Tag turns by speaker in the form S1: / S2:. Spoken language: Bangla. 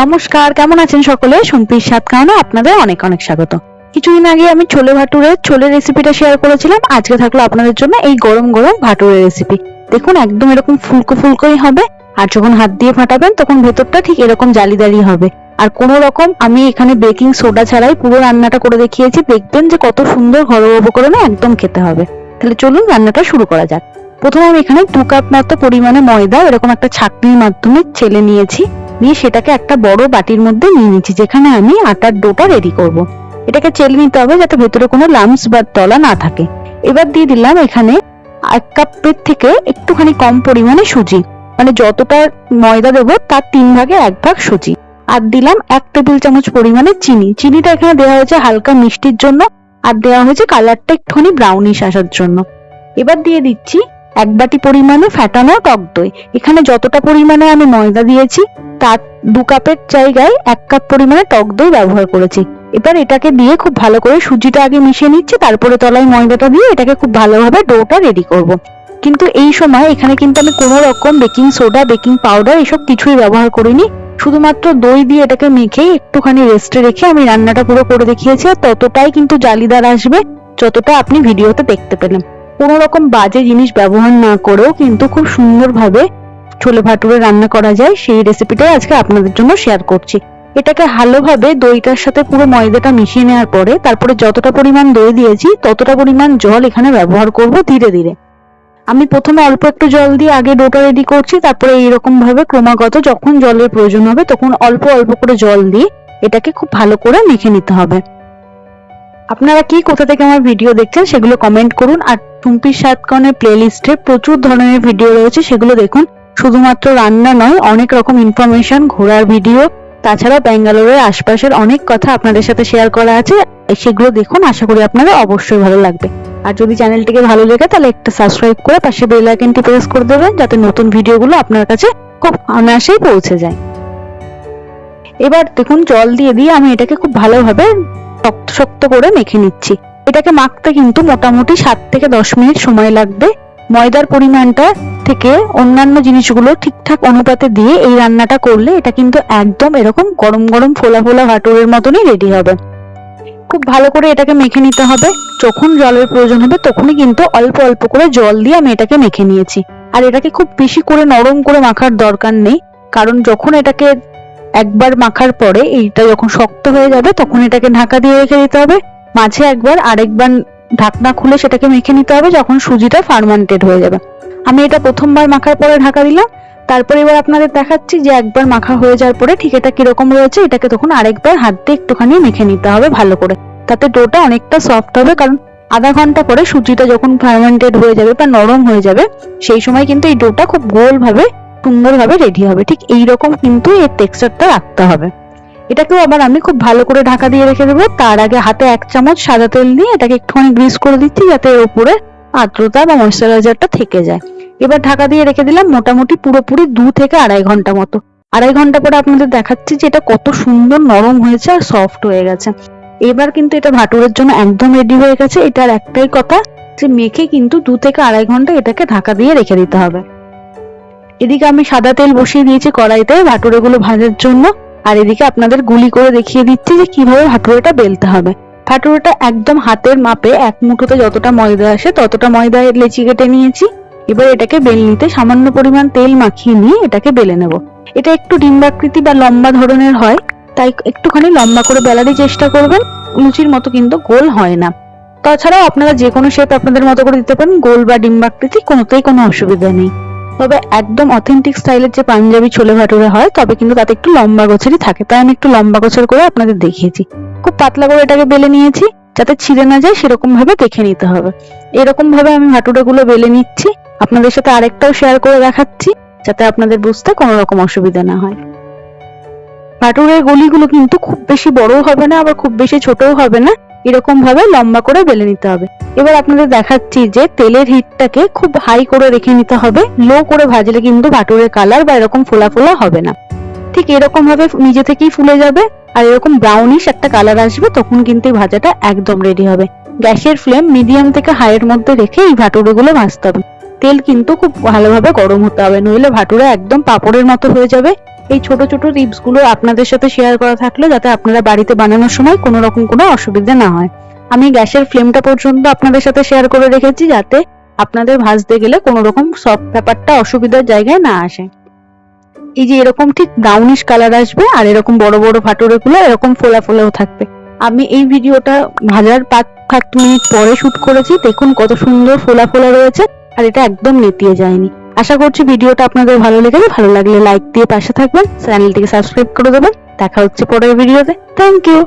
S1: নমস্কার, কেমন আছেন সকলে? সম্পির স্বাদ খাওয়ানো আপনাদের অনেক অনেক স্বাগত। কিছুদিন আগে আমি ছোলে ভাটুরের ছোলের রেসিপিটা শেয়ার করেছিলাম। আজকে থাকল আপনাদের জন্য এই গরম গরম ভাটুরের রেসিপি দেখুন, একদম এরকম ফুলকো ফুলকোই হবে। আর যখন হাত দিয়ে ফাটাবেন, তখন ভেতরটা ঠিক এরকম জালিদারি হবে। আর কোনো রকম আমি এখানে বেকিং সোডা ছাড়াই পুরো রান্নাটা করে দেখিয়েছি। দেখবেন যে কত সুন্দর ঘরোয়া উপকরণে একদম খেতে হবে। তাহলে চলুন রান্নাটা শুরু করা যাক। প্রথমে আমি এখানে দু কাপ মতো পরিমাণে ময়দা, এরকম একটা ছাঁকনির মাধ্যমে ছেলে নিয়েছি। নিয়ে সেটাকে একটা বড় বাটির মধ্যে নিয়ে নিচ্ছি, যেখানে আমি আটার ডোটা রেডি করব। এটাকে চেলে নিতে হবে যাতে ভেতরে কোনো লামস বা তলা না থাকে। এবার দিয়ে দিলাম এখানে এক কাপের থেকে একটুখানি কম পরিমাণে সুজি। মানে যতটা ময়দা দেবো, তার তিন ভাগে এক ভাগ সুজি। আর দিলাম এক টেবিল চামচ পরিমাণে চিনি। চিনিটা এখানে দেওয়া হয়েছে হালকা মিষ্টির জন্য, আর দেওয়া হয়েছে কালারটা একটুখানি ব্রাউনিশ আসার জন্য। এবার দিয়ে দিচ্ছি এক বাটি পরিমাণে ফ্যাটানো টক দই। এখানে যতটা পরিমাণে আমি ময়দা দিয়েছি, তার দু কাপের জায়গায় এক কাপ পরিমাণে টক দই ব্যবহার করেছি। এবার এটাকে দিয়ে খুব ভালো করে সুজিটা আগে মিশিয়ে নিচ্ছি, তারপরে তলায় ময়দাটা দিয়ে এটাকে খুব ভালোভাবে ডোটা রেডি করব। কিন্তু এই সময় এখানে কিন্তু আমি কোনো রকম বেকিং সোডা, বেকিং পাউডার এসব কিছুই ব্যবহার করিনি। শুধুমাত্র দই দিয়ে এটাকে মেখে একটুখানি রেস্টে রেখে আমি রান্নাটা পুরো করে দেখিয়েছি, আর ততটাই কিন্তু জালিদার আসবে, যতটা আপনি ভিডিওতে দেখতে পেলেন। কোনো রকম বাজে জিনিস ব্যবহার না করেও কিন্তু খুব সুন্দরভাবে ছোলে ভাটুরে রান্না করা যায়, সেই রেসিপিটাই আজকে আপনাদের জন্য শেয়ার করছি। এটাকে ভালোভাবে দইটার সাথে পুরো ময়দাটা মিশিয়ে নেওয়ার পরে, তারপরে যতটা পরিমাণ দই দিয়েছি, ততটা পরিমাণ জল এখানে ব্যবহার করব ধীরে ধীরে। আমি প্রথমে অল্প একটু জল দিয়ে আগে ডোটা রেডি করছি, তারপরে এইরকম ভাবে ক্রমাগত যখন জলের প্রয়োজন হবে তখন অল্প অল্প করে জল দিয়ে এটাকে খুব ভালো করে মেখে নিতে হবে। আপনারা কি কোথা থেকে আমার ভিডিও দেখছেন সেগুলো কমেন্ট করুন, আর টুম্পির সাতকনের প্লেলিস্টে প্রচুর ধরনের ভিডিও রয়েছে, সেগুলো দেখুন। শুধুমাত্র রান্না নয়, অনেক রকম ইনফরমেশন ঘোরার ভিডিও তাছাড়া ব্যাঙ্গালোরের আশপাশের অনেক কথা আপনাদের সাথে শেয়ার করা আছে সেগুলো দেখুন, আশা করি আপনাদের অবশ্যই ভালো লাগবে। আর যদি চ্যানেলটিকে ভালো লেগে তাহলে একটা সাবস্ক্রাইব করে পাশে বেল আইকনটি প্রেস করে দেবেন, যাতে নতুন ভিডিওগুলো আপনার কাছে খুব অনায়াসেই পৌঁছে যায়। এবার দেখুন, জল দিয়ে দিয়ে আমি এটাকে খুব ভালোভাবে শক্ত শক্ত করে মেখে নিচ্ছি। এটাকে মাখতে কিন্তু মোটামুটি সাত থেকে দশ মিনিট সময় লাগবে। ময়দার পরিমাণটা থেকে অন্যান্য জিনিসগুলো ঠিকঠাক অনুপাতে দিয়ে এই রান্নাটা করলে এটা কিন্তু একদম এরকম গরম গরম ফোলা ফোলা ভাটুরের মতনই রেডি হবে। খুব ভালো করে এটাকে মেখে নিতে হবে। যখন জলের প্রয়োজন হবে তখনই কিন্তু অল্প অল্প করে জল দিয়ে আমি এটাকে মেখে নিয়েছি। আর এটাকে খুব বেশি করে নরম করে মাখার দরকার নেই। কারণ যখন এটাকে একবার মাখার পরে এইটা যখন শক্ত হয়ে যাবে তখন এটাকে ঢাকা দিয়ে রেখে দিতে হবে। মাঝে একবার আরেকবার ঢাকনা খুলে সেটাকে মেখে নিতে হবে যখন সুজিটা ফার্মান্টেড হয়ে যাবে। আমি এটা প্রথমবার মাখার পরে ঢাকা দিলাম। তারপর এবার আপনাদের দেখাচ্ছি যে একবার মাখা হয়ে যাওয়ার পরে ঠিক এটা কীরকম রয়েছে, এটাকে তখন আরেকবার হাত দিয়ে একটুখানি মেখে নিতে হবে ভালো করে। তাতে ডোটা অনেকটা সফট হবে, কারণ আধা ঘণ্টা পরে সুজিটা যখন ফার্মেন্টেড হয়ে যাবে বা নরম হয়ে যাবে, সেই সময় কিন্তু এই ডোটা খুব গোলভাবে, সুন্দরভাবে রেডি হবে। ঠিক এই রকম কিন্তু এর টেক্সচারটা রাখতে হবে। এটাকেও আবার আমি খুব ভালো করে ঢাকা দিয়ে রেখে দেবো। তার আগে হাতে এক চামচ সাদা তেল নিয়ে এটাকে একটুখানি গ্রিস করে দিচ্ছি যাতে এর উপরে আর্দ্রতা বা ময়শ্চারাইজারটা থেকে যায়। এবার ঢাকা দিয়ে রেখে দিলাম মোটামুটি পুরোপুরি দু থেকে আড়াই ঘণ্টা মতো। আড়াই ঘণ্টা পরে আপনাদের দেখাচ্ছি যে এটা কত সুন্দর নরম হয়েছে আর সফট হয়ে গেছে। এবার কিন্তু এটা ভাটুরের জন্য একদম রেডি হয়ে গেছে। এটার একটাই কথা যে মেখে কিন্তু দু থেকে আড়াই ঘণ্টা এটাকে ঢাকা দিয়ে রেখে দিতে হবে। এদিকে আমি সাদা তেল বসিয়ে দিয়েছি কড়াইতে ভাটুরেগুলো ভাজার জন্য। আর এদিকে আপনাদের গুলি করে দেখিয়ে দিচ্ছি যে কীভাবে ভাটুরেটা বেলতে হবে। ভাটুরেটা একদম হাতের মাপে এক মুঠোতে যতটা ময়দা আসে ততটা ময়দা লেচি কেটে নিয়েছি। এবার এটাকে বেলনিতে সামান্য পরিমাণ তেল মাখিয়ে নিয়ে এটাকে বেলে নেব। এটা একটু ডিম্বাকৃতি বা লম্বা ধরনের হয়, তাই একটুখানি লম্বা করে বেলারই চেষ্টা করবেন, লুচির মতো কিন্তু গোল হয় না। তাছাড়াও আপনারা যে কোনো শেপ আপনাদের মতো করে দিতে পারেন, গোল বা ডিম্বাকৃতি কোনোতেই কোনো অসুবিধা নেই। তবে একদম অথেন্টিক স্টাইলের যে পাঞ্জাবি ছোলে ভাটুরে হয়, তবে কিন্তু তাতে একটু লম্বা গোছেরই থাকে। তাই আমি একটু লম্বা গোছের করে আপনাদের দেখিয়েছি। খুব পাতলা করে এটাকে বেলে নিয়েছি, যাতে ছিঁড়ে না যায়, সেরকম ভাবে দেখে নিতে হবে। এরকম ভাবে আমি ভাটুরে গুলো বেলে নিচ্ছি। আপনাদের সাথে আরেকটাও শেয়ার করে দেখাচ্ছি, যাতে আপনাদের বুঝতে কোনো রকম অসুবিধা না হয়। ভাটুরের গলিগুলো কিন্তু খুব বেশি বড়ও হবে না, আবার খুব বেশি ছোটও হবে না। এরকম ভাবে লম্বা করে বেলে নিতে হবে। এবার আপনাদের দেখাচ্ছি যে তেলের হিটটাকে খুব হাই করে রেখে নিতে হবে। লো করে ভাজলে কিন্তু ভাটুরের কালার বা এরকম ফোলা ফোলা হবে না। ঠিক এরকম ভাবে নিজে থেকেই ফুলে যাবে আর এরকম ব্রাউনিশ একটা কালার আসবে তখন কিন্তু এই ভাজাটা একদম রেডি হবে। গ্যাসের ফ্লেম মিডিয়াম থেকে হাইয়ের মধ্যে রেখে এই ভাটুরেগুলো ভাজতে হবে। তেল কিন্তু খুব ভালোভাবে গরম হতে হবে, নইলে ভাটুরে একদম পাপড়ের মতো হয়ে যাবে। এই ছোট ছোট টিপসগুলো আপনাদের সাথে শেয়ার করা থাকল যাতে আপনারা বাড়িতে বানানোর সময় কোনো রকম কোনো অসুবিধা না হয়। আমি গ্যাসের ফ্লেমটা পর্যন্ত আপনাদের সাথে শেয়ার করে রেখেছি যাতে আপনাদের ভাজতে গেলে কোনো রকম সফট ব্যাপারটা অসুবিধার জায়গায় না আসে। এই যে এরকম ঠিক ব্রাউনিশ কালার আসবে আর এরকম বড় বড় ভাটুরে গুলো এরকম ফোলা ফোলাও থাকবে। আমি এই ভিডিওটা ভাজার পাঁচ সাত মিনিট পরে শুট করেছি, দেখুন কত সুন্দর ফোলা ফোলা রয়েছে আর এটা একদম নেতিয়ে যায়নি। আশা করছি ভিডিওটা আপনাদের ভালো লেগেছে। ভালো লাগলে লাইক দিয়ে পাশে থাকবেন। চ্যানেলটিকে সাবস্ক্রাইব করে দেবেন। দেখা হচ্ছে পরের ভিডিওতে। Thank you